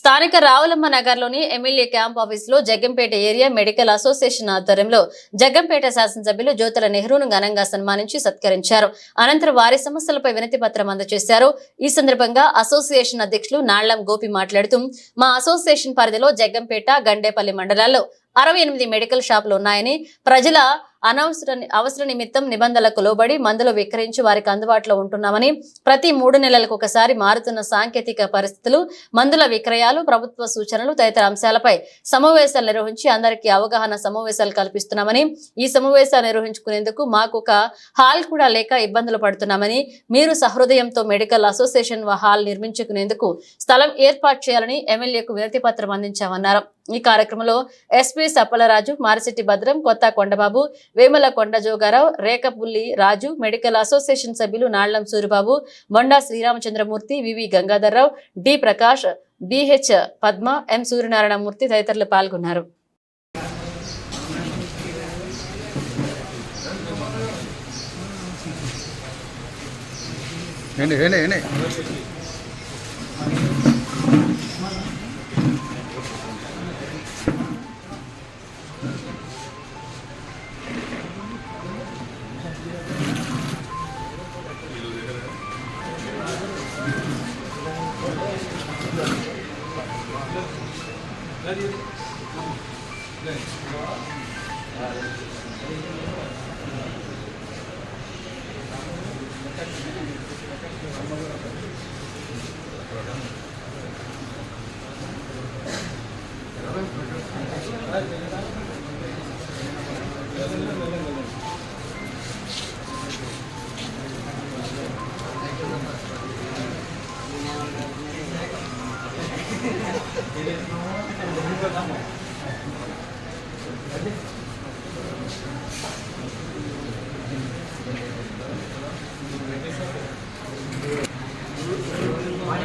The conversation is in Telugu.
స్థానిక రావులమ్మ నగర్లోని ఎమ్మెల్యే క్యాంప్ ఆఫీసులో జగ్గంపేట ఏరియా మెడికల్ అసోసియేషన్ ఆధ్వర్యంలో జగ్గంపేట శాసనసభ్యులు జ్యోతుల నెహ్రూను ఘనంగా సన్మానించి సత్కరించారు. అనంతరం వారి సమస్యలపై వినతి పత్రం అందజేశారు. ఈ సందర్భంగా అసోసియేషన్ అధ్యక్షులు నాళ్ళం గోపి మాట్లాడుతూ మా అసోసియేషన్ పరిధిలో జగ్గంపేట గండేపల్లి మండలాల్లో అరవై ఎనిమిది మెడికల్ షాపులు ఉన్నాయని ప్రజల అనవసర అవసర నిమిత్తం నిబంధనలకు లోబడి మందులు విక్రయించి వారికి అందుబాటులో ఉంటున్నామని ప్రతి మూడు నెలలకు ఒకసారి మారుతున్న సాంకేతిక పరిస్థితులు మందుల విక్రయాలు ప్రభుత్వ సూచనలు తదితర అంశాలపై సమావేశాలు నిర్వహించి అందరికీ అవగాహన సమావేశాలు కల్పిస్తున్నామని ఈ సమావేశాలు నిర్వహించుకునేందుకు మాకు ఒక హాల్ కూడా లేక ఇబ్బందులు పడుతున్నామని మీరు సహృదయంతో మెడికల్ అసోసియేషన్ హాల్ నిర్మించుకునేందుకు స్థలం ఏర్పాటు చేయాలని ఎమ్మెల్యేకు వినతి పత్రం అందించామన్నారు. ఈ కార్యక్రమంలో ఎస్పీ సప్పలరాజు మారిశెట్టి భద్రం కొత్త కొండబాబు వేమల కొండజోగారావు రేకపుల్లి రాజు మెడికల్ అసోసియేషన్ సభ్యులు Nallam Suribabu Monda Sriramachandramurthy VV Gangadharrao D Prakash BH Padma M Suryanarayanamurthy తదితరులు పాల్గొన్నారు. ఏంటి ఏంటి ఏంటి? Gracias. 많이